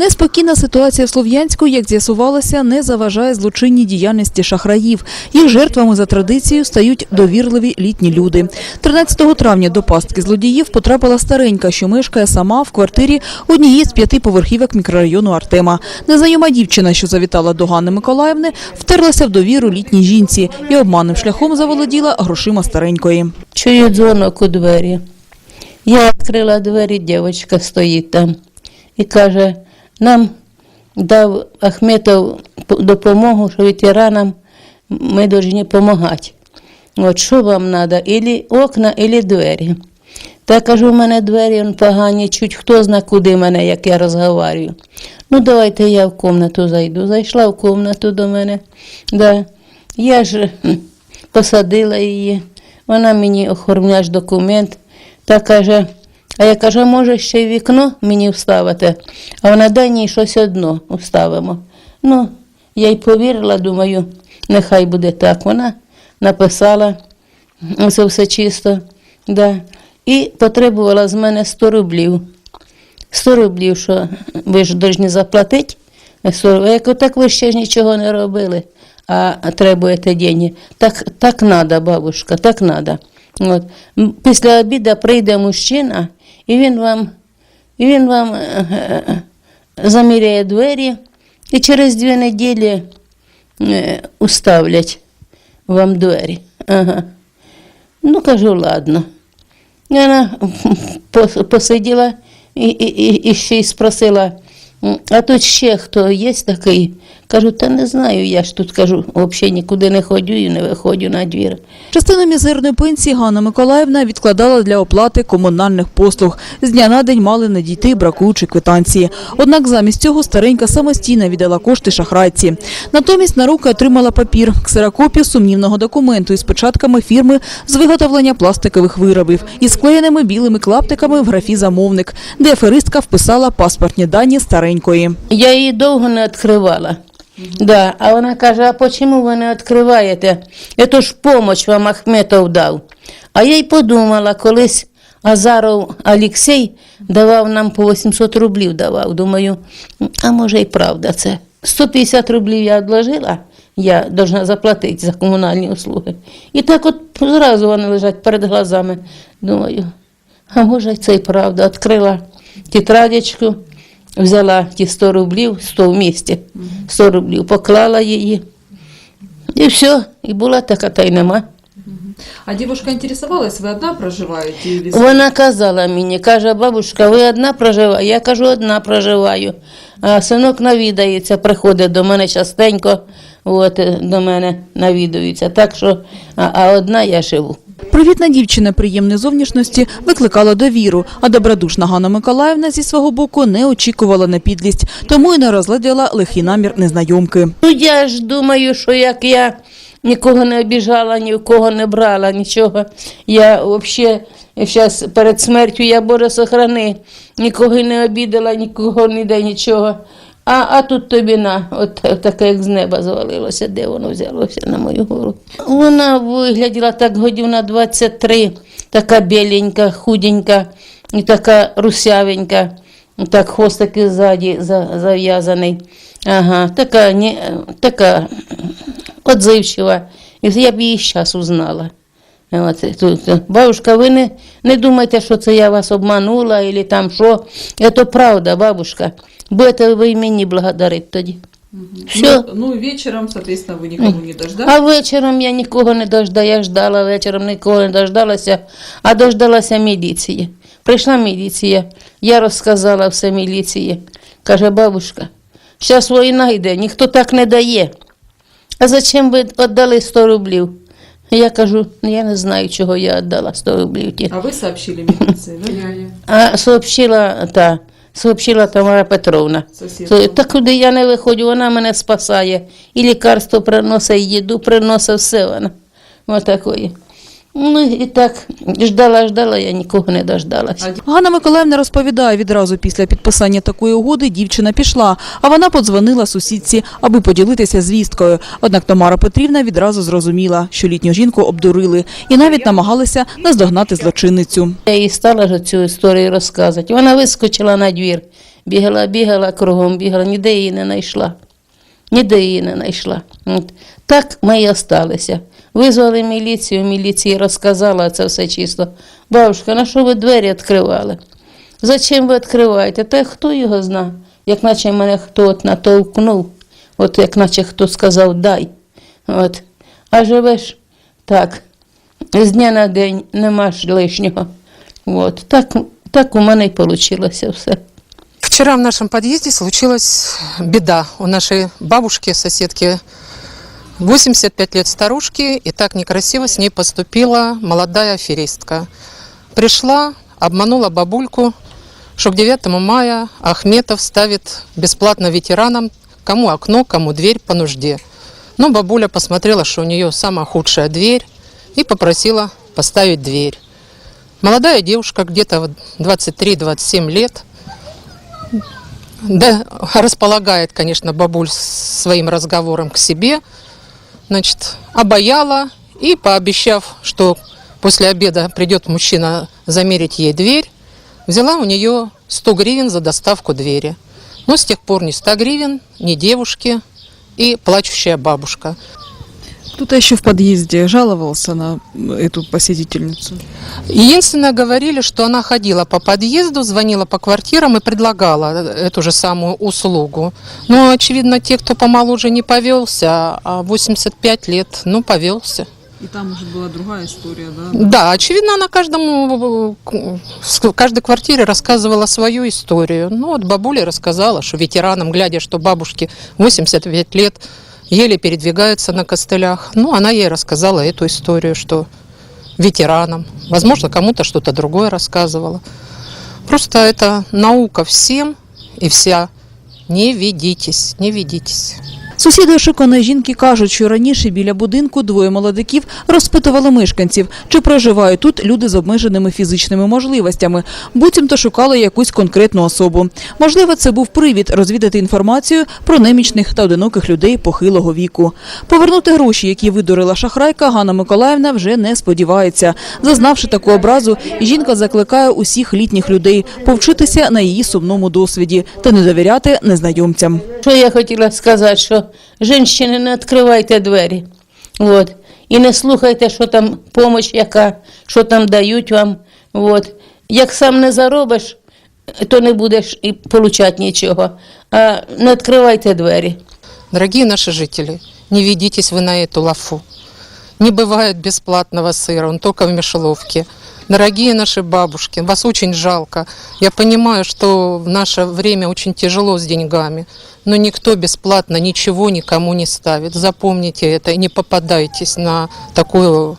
Неспокійна ситуація в Слов'янську, як з'ясувалося, не заважає злочинній діяльності шахраїв. Їх жертвами за традицією стають довірливі літні люди. 13 травня до пастки злодіїв потрапила старенька, що мешкає сама в квартирі однієї з п'яти поверхівок мікрорайону Артема. Незнайома дівчина, що завітала до Ганни Миколаївни, втерлася в довіру літній жінці і обманним шляхом заволоділа грошима старенької. Чую дзвонок у двері. Я відкрила двері, дівчинка стоїть там і каже, нам дав Ахметов допомогу, що ветеранам ми повинні допомагати. От що вам треба, ілі окна, ілі двері. Та я кажу, у мене двері он погані, чуть хто зна куди мене, як я розговорюю. Ну, давайте я в кімнату зайду. Зайшла в кімнату до мене. Да. Я ж посадила її. Вона мені оформляє документ та каже, а я кажу, може ще й вікно мені вставити? А вона дай щось одно вставимо. Ну, я й повірила, думаю, нехай буде так. Вона написала, це все чисто. Да. І потребувала з мене 100 рублів. 100 рублів, що ви ж повинні заплатити. 100 рублів. Я кажу, ви ще ж нічого не робили, а требуєте деньги. Так, так треба, бабушка, так треба. Після обіду прийде мужчина, і він вам, і він вам е, е, заміряє двері, і через дві неділі е, уставлять вам двері. Ага. Ну, кажу, ладно. І Вона посиділа і, і, і, ще й спросила, а тут ще хто є такий? Кажу, та не знаю, я ж тут кажу, взагалі нікуди не ходжу і не виходжу на двір. Частину мізерної пенсії Ганна Миколаївна відкладала для оплати комунальних послуг. З дня на день мали надійти бракуючі квитанції. Однак замість цього старенька самостійно віддала кошти шахрайці. Натомість на руки отримала папір, ксерокопію сумнівного документу із печатками фірми з виготовлення пластикових виробів і склеєними білими клаптиками в графі замовник, де аферистка вписала паспортні дані старенької. Я її довго не відкривала. Да. А вона каже, а чому ви не відкриваєте? Це ж помощь вам Ахметов дав. А я й подумала, колись Азаров Олексій давав нам по 800 рублів давав. Думаю, а може і правда це. 150 рублів я відложила, я должна заплатити за комунальні услуги. І так от зразу вони лежать перед глазами. Думаю, а може це і правда. Відкрила тетрадочку, взяла ті 100 рублів, 100 в місті, 100 рублів, поклала її. І все, і була така, та й нема. А девушка интересовалась, вы одна проживаете или Вона казала мені, каже, бабушка, ви одна проживаєте? Я кажу, одна проживаю. А синок навідається, приходить до мене частенько, от, до мене навідується. Так що, а, а одна я живу. Привітна дівчина приємної зовнішності викликала довіру, а добродушна Ганна Миколаївна зі свого боку не очікувала на підлість, тому й не розгляділа лихий намір незнайомки. Ну я ж думаю, що як я нікого не обіжала, ні в кого не брала, нічого. Я взагалі зараз перед смертю я Боже сохрани, нікого не обідала, нікого ніде нічого. А, а тут тобі на, от таке, як з неба звалилося, де воно взялося на мою голову. Вона вигляділа так годів на 23, така біленька, худенька і така русявенька. Так, хвостик ззаді зав'язаний. Ага, така, не, така отзивчива. Я б її зараз узнала. От, тут. Бабушка, ви не, не думайте, що це я вас обманула, або там що. Це правда, бабушка. Будете ви мені благодарити тоді. Все. Ну, ну, вечером, соответственно, вы никого не дождались. А вечором я нікого не дождала, я ждала, вечором нікого не дождалася, а дождалася міліції. Прийшла міліція, я розказала все міліції. Каже, бабушка, зараз війна йде, ніхто так не дає. А зачем ви віддали 100 рублів? Я кажу, «Ну, я не знаю, чого я віддала 100 рублів. ті. А вы сообщили милиции, да? А сообщила та, сообщила Тамара Петровна. Соседка. Та куди я не виходжу, вона мене спасає. І лікарство приносить, і їду приносить, все вона. Отакої. Ну і так, ждала, ждала, я нікого не дождалася. Ганна Миколаївна розповідає, відразу після підписання такої угоди дівчина пішла, а вона подзвонила сусідці, аби поділитися звісткою. Однак Тамара Петрівна відразу зрозуміла, що літню жінку обдурили і навіть намагалися наздогнати злочинницю. Я їй стала ж цю історію розказувати. Вона вискочила на двір, Бігала, бігала кругом, бігала, ніде її не знайшла. Ніде її не знайшла. Так ми і осталися. Визвали міліцію, міліції розказала це все чисто. Бабушка, на що ви двері відкривали? Зачем ви відкриваєте? Та хто його зна? Як наче мене хто натовкнув, от як наче хто сказав дай. От. А живеш так, з дня на день нема ж лишнього. От. Так, так у мене й вийшло все. Вчера в нашем подъезде случилась беда. У нашей бабушки, соседки, 85 лет старушки, и так некрасиво с ней поступила молодая аферистка. Пришла, обманула бабульку, что к 9 мая Ахметов ставит бесплатно ветеранам кому окно, кому дверь по нужде. Но бабуля посмотрела, что у нее самая худшая дверь, и попросила поставить дверь. Молодая девушка, где-то вот 23-27 лет, да, располагает, конечно, бабуль своим разговором к себе, значит, обаяла и, пообещав, что после обеда придет мужчина замерить ей дверь, взяла у нее 100 гривен за доставку двери. Но с тех пор ни 100 гривен, ни девушки и плачущая бабушка. Кто-то еще в подъезде жаловался на эту посетительницу. Единственное, говорили, что она ходила по подъезду, звонила по квартирам и предлагала эту же самую услугу. Но, очевидно, те, кто помоложе не повелся, а 85 лет, ну, повелся. И там, может, была другая история, да? Да, очевидно, она каждому, э, каждой квартире рассказывала свою историю. Ну, вот бабуля рассказала, что ветеранам, глядя, что бабушке 85 лет, еле передвигаются на костылях. Ну, она ей рассказала эту историю, что ветеранам. Возможно, кому-то что-то другое рассказывала. Просто это наука всем и вся. Не ведитесь, не ведитесь. Сусіди ошуканої жінки кажуть, що раніше біля будинку двоє молодиків розпитували мешканців, чи проживають тут люди з обмеженими фізичними можливостями. Буцімто шукали якусь конкретну особу. Можливо, це був привід розвідати інформацію про немічних та одиноких людей похилого віку. Повернути гроші, які видурила шахрайка, Ганна Миколаївна вже не сподівається. Зазнавши таку образу, жінка закликає усіх літніх людей повчитися на її сумному досвіді та не довіряти незнайомцям. Що я хотіла сказати, що жінки не відкривайте двері. От. І не слухайте, що там допомога яка, що там дають вам. От. Як сам не заробиш, то не будеш і получати нічого. А не відкривайте двері. Дорогі наші жителі, не ведітесь ви на эту лафу. Не бывает бесплатного сыра, он только в мешеловке. Дорогие наши бабушки, вас очень жалко. Я понимаю, что в наше время очень тяжело с деньгами, но никто бесплатно ничего никому не ставит. Запомните это и не попадайтесь на такую